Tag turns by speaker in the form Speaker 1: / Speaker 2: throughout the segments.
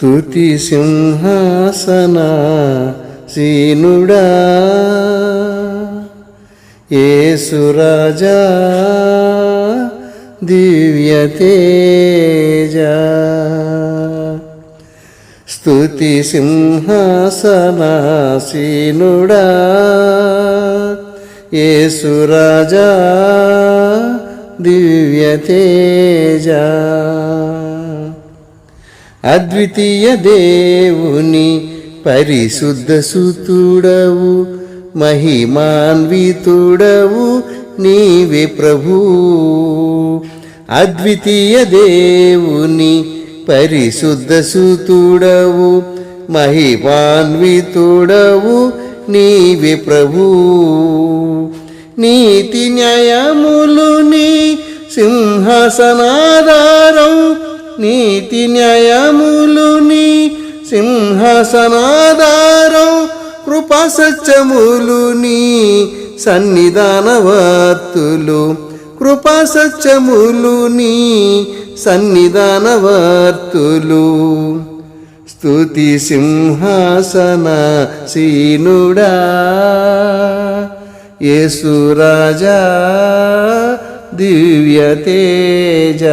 Speaker 1: స్తుతి సింహాసన సీనుడా. ఏసురాజా దివ్య తేజ. స్తుతి సింహాసనాసీనుడా ఏసురాజా దివ్య తేజ. అద్వితీయ దేవుని పరిశుద్ధ సుతుడవు మహిమాన్వితుడవు నీవే ప్రభు. అద్వితీయ దేవుని పరిశుద్ధ సుతుడవు మహిమాన్వితుడవు నీవే ప్రభు. నీతి న్యాయములు నీ సింహాసనాధారం నీతి న్యాయములుని సింహసనాధారం సింహాసనాధారం కృపా సత్యములు నీ సన్నిధానవర్తులు. కృపా సత్యములు సన్నిధానవర్తులు. స్తుతి సింహాసన సీనుడా యేసురాజా దివ్య తేజ.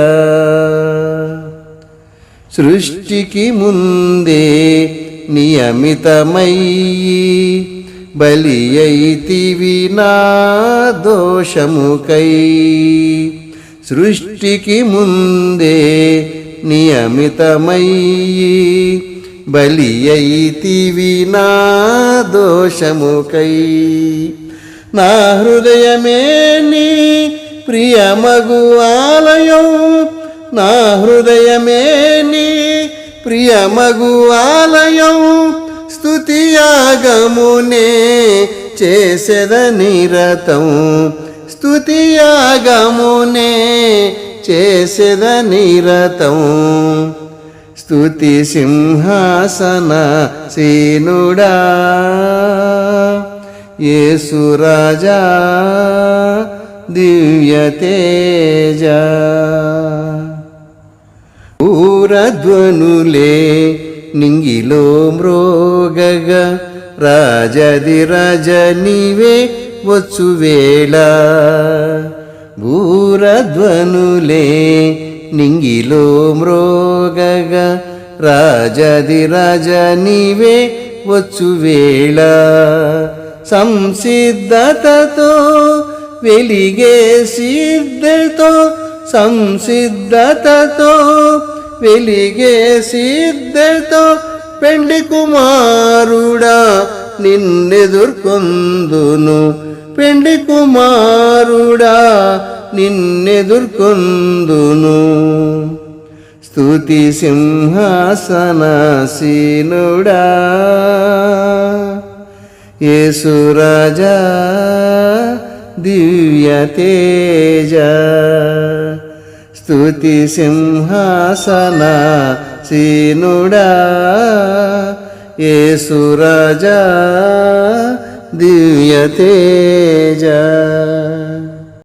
Speaker 1: సృష్టికి ముందే నియమితమయ్యి బలి అయితివి నా దోషముకై. సృష్టికి ముందే నియమితమయ్యి బలి అయితివి నా దోషముకై. నా హృదయమే నీ ప్రియమగు ఆలయం నా హృదయమే నీ ప్రియమగు ఆలయం స్తుతియాగమునే చేసెద నిరతం స్తుతియాగమునే చేసెద నిరతం స్తుతి సింహాసన సీనుడా యేసురాజా దివ్య తేజ ఊరధ్వనులే నింగిలో మ్రోగగ రాజది రజనివే వచ్చు వేళ భూరధ్వనులే నింగిలో మ్రోగగ రాజది రజనివే వచ్చు వేళ సంసిద్ధతతో వెలిగే సిద్ధతో సంసిద్ధతతో వెలిగే సిద్ధతో పెండి కుమారుడా నిన్నెదుర్కొందును. పెండి కుమారుడా నిన్నెదుర్కొందును. స్తుతి సింహాసనసీనుడా యేసురాజా దివ్య తేజా. స్థుతి సింహాసన సీనుడా యేసురాజా దివ్య తేజ.